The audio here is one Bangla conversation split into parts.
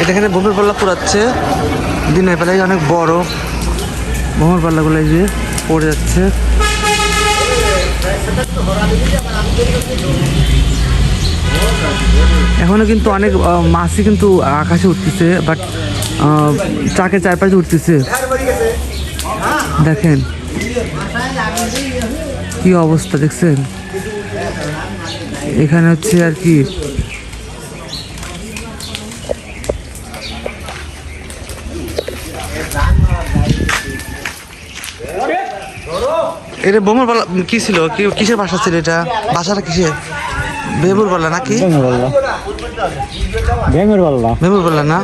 এটা এখানে বোমের পাল্লা পুরাচ্ছে দিনের বেলায় অনেক বড় বোমের পাল্লাগুলো এই যে পড়ে যাচ্ছে। এখনও কিন্তু অনেক মাছই কিন্তু আকাশে উঠতেছে বাট ট্রাকের চারপাশে উঠতেছে। দেখেন কি অবস্থা দেখছেন? এখানে হচ্ছে আর কি এটা বোমার পাল্লা কি ছিল? কি কিসের বাসা ছিল এটা? বাসাটা কিসের? বেবুর পাল্লা নাকি ব্যাঙের পাল্লা ব্যাঙের পাল্লা না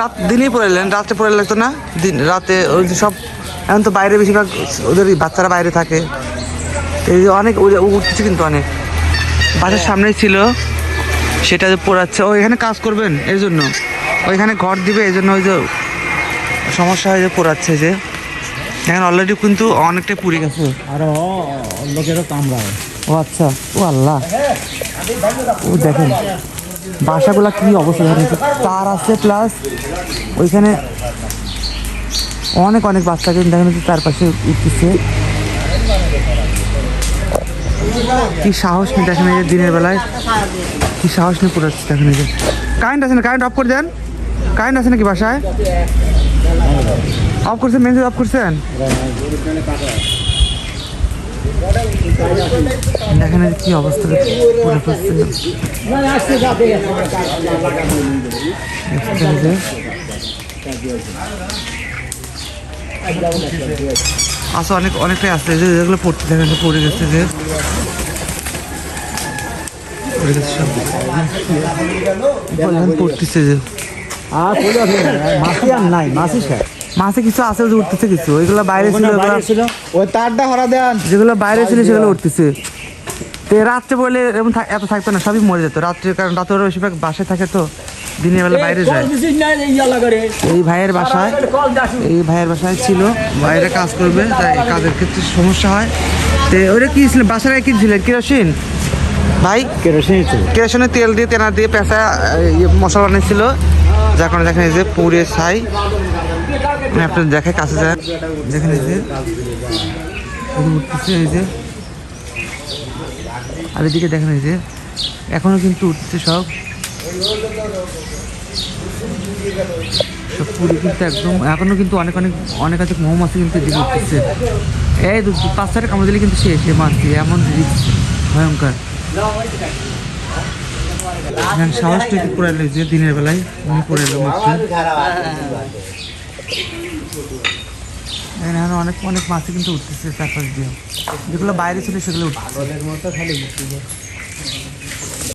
রাত দিনেই পড়াইলেন রাতে পড়াইলে লাগতো না? দিন রাতে ওই যে সব এখন তো বাইরে বেশিরভাগ ওদের বাচ্চারা বাইরে থাকে। এই যে অনেক উঠতেছে কিন্তু অনেক। বাসার সামনেই ছিল। সেটা যে পড়াচ্ছে। ও এখানে কাজ করবেন এই জন্য। ওইখানে ঘর দিবে এই জন্য ওই যে সমস্যা হয়ে যে পড়াচ্ছে যে। এখন অলরেডি কিন্তু অনেকটাই পুড়ে গেছে। আরও লোকেরও কামড়ায়। ও আচ্ছা ও আল্লাহ। ও দেখেন বাসাগুলা কি অবস্থা তার আছে প্লাস ওইখানে অনেক অনেক বাচ্চা কিন্তু দেখেন তার পাশে উঠতেছে। কি সাহস নেই দেখেন এই যে দিনের বেলায়। কি সাহস নিয়ে পড়ে যাচ্ছে দেখেন এই যে। কারেন্ট আছে না? কারেন্ট অফ করে দেন। কারেন্ট আছে নাকি বাসায়? অফ করছেন মেন অফ করছেন? দেখেন কি অবস্থা পড়ছে দেখছেন যে। আচ্ছা অনেক, অনেকটাই আসছে। যে যেগুলো পড়তে দেখেন পড়ে গেছে যে। পড়তেছে যে। আর আসে মাছি আর নাই, মাসি শেষ। মাছে কিছু আছে যে উঠতেছে কিছু। ওইগুলো বাইরে ছিল ওই তারটা হরা দেন। যেগুলো বাইরে ছিল সেগুলো উঠতেছে। তো রাত্রে বলে এরকম এত থাকতো না সবই মরে যেত। রাত্রে কারণ রাতে ওরা বেশিরভাগ বাসায় থাকে তো দিনের বেলা বাইরে যায়। এই ভাইয়ের বাসায় এই ভাইয়ের বাসায় ছিল। বাইরে কাজ করবে তাই কাজের ক্ষেত্রে সমস্যা হয়। তো ওরা কি ছিল? বাসায় কি ছিল? কেরোসিন? ভাই? কেরোসিন ছিল। কেরোসিনের তেল দিয়ে তেনা দিয়ে পেঁচা ইয়ে মশলা বানিয়েছিল। যার কারণে দেখেন এই যে পুড়ে ছাই। আপনার দেখাই, কাছে যায় এই যে উঠতেছে, এই যে। আর এদিকে দেখেন এই যে, এখনও কিন্তু উঠছে সব। সব পুরো কিন্তু একদম, এখনও কিন্তু অনেক অনেক অনেক আছে, মৌমাছি কিন্তু এদিকে উঠতেছে। এই পাঁচ ছয়টা কামড় দিলে কিন্তু শেষ এই মাছটি এমন রিস্ক, ভয়ঙ্কর। এখানে সাহস থেকে পড়ে যে দিনের বেলায় উনি পড়ে এলো মাত্র এখানে অনেক অনেক মাছই কিন্তু উঠতেছে চারপাশ দিয়ে। যেগুলো বাইরে ছিল সেগুলো উঠতেছে।